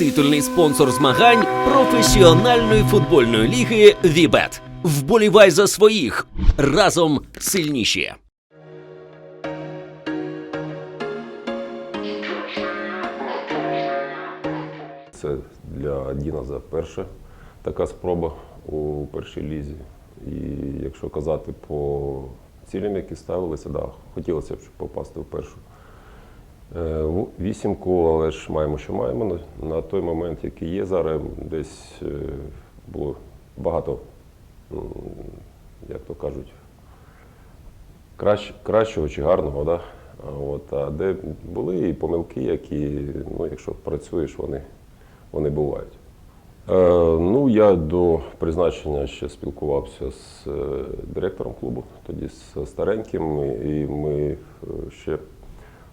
титульний спонсор змагань професіональної футбольної ліги Вібет. Вболівай за своїх разом сильніші. Це для Діназа перша така спроба у першій лізі. І якщо казати по цілям, які ставилися, да, хотілося б щоб попасти в першу е, в- вісімку, але ж маємо, що маємо. На, той момент, який є зараз, десь е, було багато, як то кажуть, краще, кращого чи гарного. Да? От, а де були і помилки, які, ну, якщо працюєш, вони, вони бувають. Е, ну, я до призначення ще спілкувався з е, директором клубу, тоді з стареньким, і ми ще,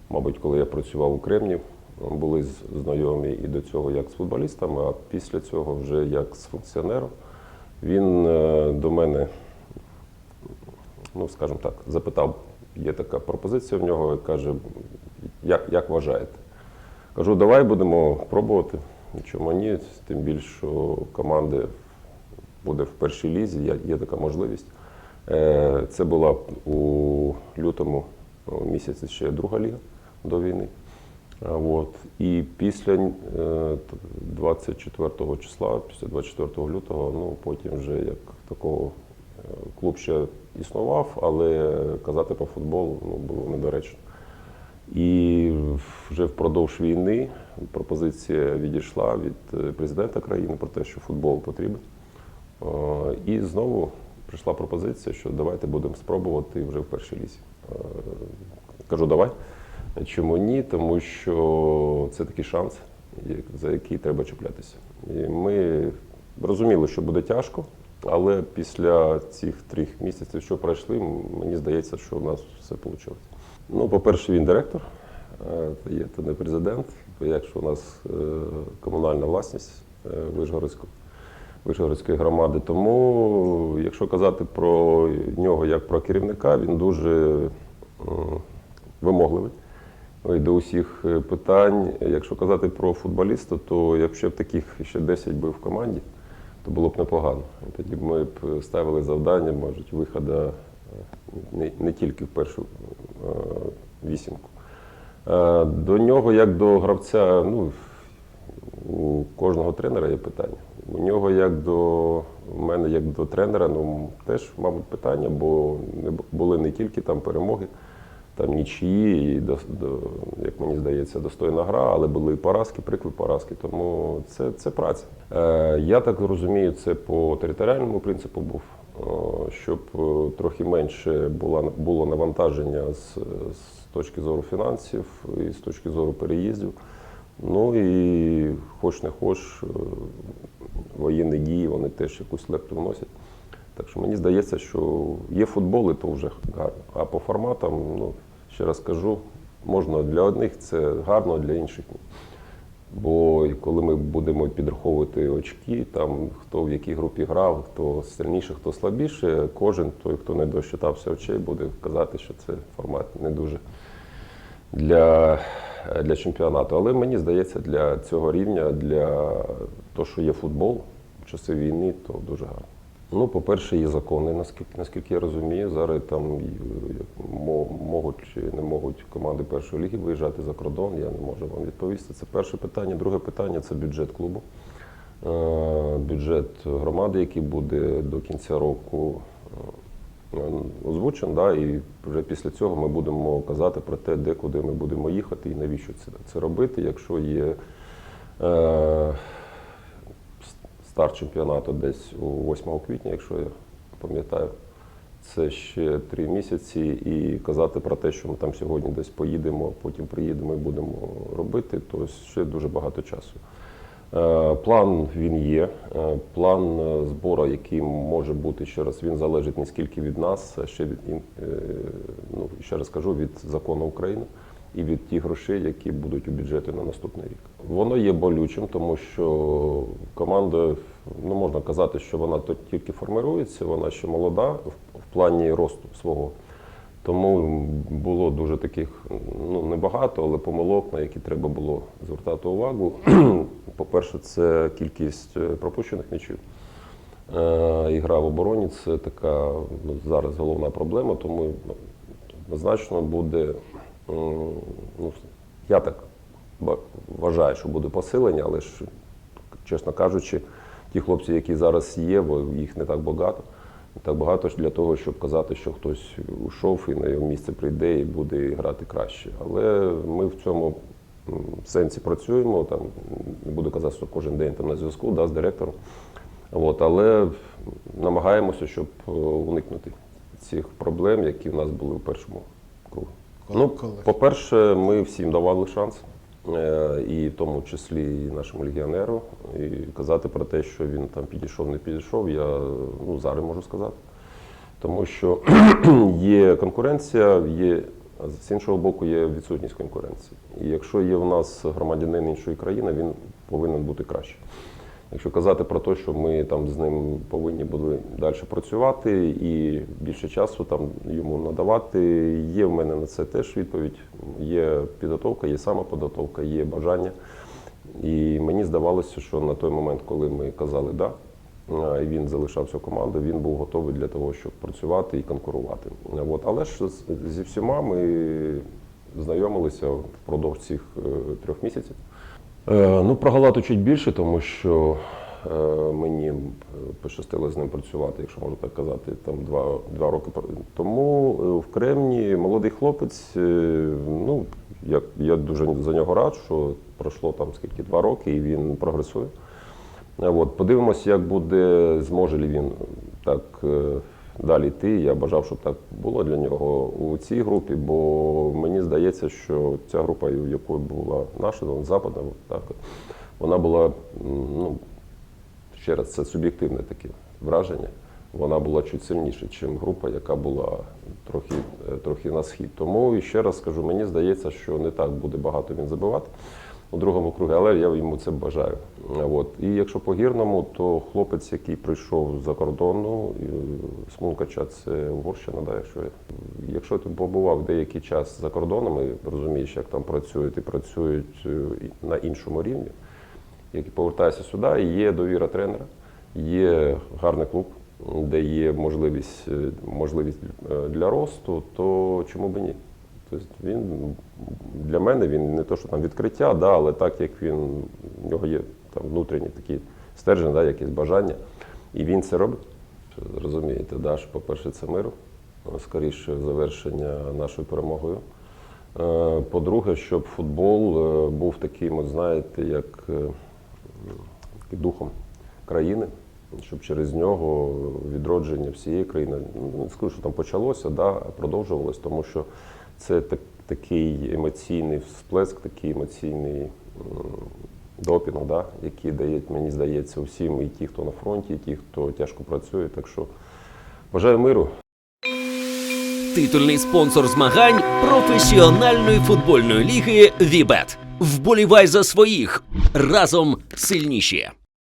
мабуть, коли я працював у Кремні, були знайомі і до цього як з футболістами, а після цього вже як з функціонером. Він е, до мене ну, скажімо так, запитав, є така пропозиція в нього, і каже, як, як вважаєте? Кажу, давай будемо пробувати. Чому ні? Тим більше, що команди буде в першій лізі, є, така можливість. Е, Це була у лютому місяці ще друга ліга до війни. От. І після е, т- 24 числа, після 24 лютого, ну потім вже як такого е, клуб ще існував, але казати по футболу ну, було недоречно. І вже впродовж війни пропозиція відійшла від е, президента країни про те, що футбол потрібен. Е, І знову прийшла пропозиція, що давайте будемо спробувати вже в першій лізі. Е, Кажу, давай. Чому ні? Тому що це такий шанс, за який треба чіплятися. І ми розуміли, що буде тяжко, але після цих трьох місяців, що пройшли, мені здається, що у нас все вийшло. Ну, по-перше, він директор, е, є це не президент, якщо у нас е, комунальна власність е, Вишгородську- Вишгородської громади. Тому, якщо казати про нього як про керівника, він дуже вимогливий Ой, до усіх е, питань. Якщо казати про футболіста, то якщо б таких ще 10 був в команді, то було б непогано. Тоді б ми б ставили завдання, може, виходу е, не, не тільки в першу е, вісімку. Е, До нього, як до гравця, ну, у кожного тренера є питання. У нього, як до мене, як до тренера, ну теж, мабуть, питання, бо були не тільки там перемоги, там нічиї, і до, до, як мені здається, достойна гра, але були і поразки, приклад поразки. Тому це, це праця. Е, я так розумію, це по територіальному принципу був, е, щоб е, трохи менше була, було навантаження з, з точки зору фінансів і з точки зору переїздів. Ну і хоч не хоч, е, воєнні дії вони теж якусь лепту вносять. Так що мені здається, що є футбол, і то вже гарно. А по форматам, ну, ще раз кажу, можна для одних це гарно, для інших ні. Бо коли ми будемо підраховувати очки, там хто в якій групі грав, хто сильніше, хто слабіше, кожен той, хто не досчитався очей, буде казати, що це формат не дуже для, для чемпіонату. Але мені здається, для цього рівня, для того, що є футбол в часи війни, то дуже гарно. Ну, по-перше, є закони, наскільки, наскільки я розумію. Зараз там мо- можуть чи не можуть команди першої ліги виїжджати за кордон. Я не можу вам відповісти. Це перше питання. Друге питання це бюджет клубу. Е, Бюджет громади, який буде до кінця року е, озвучен, да, і вже після цього ми будемо казати про те, де куди ми будемо їхати і навіщо це робити, якщо є. Старт чемпіонату десь у 8 квітня, якщо я пам'ятаю. Це ще три місяці, і казати про те, що ми там сьогодні десь поїдемо, потім приїдемо і будемо робити, то ще дуже багато часу. Е, План він є. Е, План е, збору, який може бути ще раз, він залежить не скільки від нас, а ще від ну ще раз кажу, від закону України і від тих грошей, які будуть у бюджеті на наступний рік. Воно є болючим, тому що команда, ну можна казати, що вона тільки формирується, вона ще молода в, плані росту свого. Тому було дуже таких, ну небагато, але помилок, на які треба було звертати увагу. По-перше, це кількість е, пропущених м'ячів. Е, І гра в обороні це така ну, зараз головна проблема, тому ну, однозначно буде, ну, я так вважаю, що буде посилення, але ж, чесно кажучи, ті хлопці, які зараз є, бо їх не так багато. Не так багато для того, щоб казати, що хтось ушов і на його місце прийде і буде грати краще. Але ми в цьому сенсі працюємо. Там не буду казати, що кожен день там на зв'язку да, з директором. От, але намагаємося, щоб е, уникнути цих проблем, які в нас були в першому кругу. Коли- Ну, коли? по-перше, ми всім давали шанс, е, і в тому числі і нашому легіонеру. І казати про те, що він там підійшов, не підійшов, я ну, зараз можу сказати. Тому що є конкуренція, є з іншого боку, є відсутність конкуренції. І якщо є в нас громадянин іншої країни, він повинен бути краще. Якщо казати про те, що ми там з ним повинні були далі працювати і більше часу там йому надавати, є в мене на це теж відповідь. Є підготовка, є самоподготовка, є бажання. І мені здавалося, що на той момент, коли ми казали да, і він залишався командою, він був готовий для того, щоб працювати і конкурувати. От. Але ж зі всіма ми знайомилися впродовж цих е, трьох місяців. Е, Ну, про Галату чуть більше, тому що е, мені е, пощастило з ним працювати, якщо можна так казати, там два, два роки. Тому в Кремні молодий хлопець, ну, я, я дуже за нього рад, що пройшло там скільки два роки і він прогресує. От, подивимося, як буде, зможе ли він так далі йти. Я бажав, щоб так було для нього у цій групі, бо мені здається, що ця група, в якої була наша, ну, западна, так, вона була, ну, ще раз, це суб'єктивне таке враження. Вона була чуть сильніша, ніж група, яка була трохи, е, трохи на схід. Тому і ще раз скажу, мені здається, що не так буде багато він забивати у другому кругі, але я йому це бажаю. От. І якщо по гірному, то хлопець, який прийшов з-за кордону, Мункача, це Угорщина, да, якщо, якщо ти побував деякий час за кордоном і розумієш, як там працюють і працюють е, на іншому рівні, як і повертаєшся сюди, є довіра тренера, є гарний клуб, де є можливість, е, можливість е, для росту, то чому б і ні? Тобто він для мене він не то, що там відкриття, да, але так як він, в нього є там внутрішні такі стержень, да, якісь бажання, і він це робить. Розумієте, да, що, по-перше, це миру, скоріше завершення нашою перемогою. Е, По-друге, щоб футбол е, був таким, от знаєте, як е, духом країни, щоб через нього відродження всієї країни, ну, скажу, що там почалося, да, продовжувалось, тому що це так, такий емоційний всплеск, такий емоційний допінг, да, який дає, мені здається, усім, і ті, хто на фронті, і ті, хто тяжко працює. Так що бажаю миру. Титульний спонсор змагань професіональної футбольної ліги Вібет. Вболівай за своїх разом сильніші.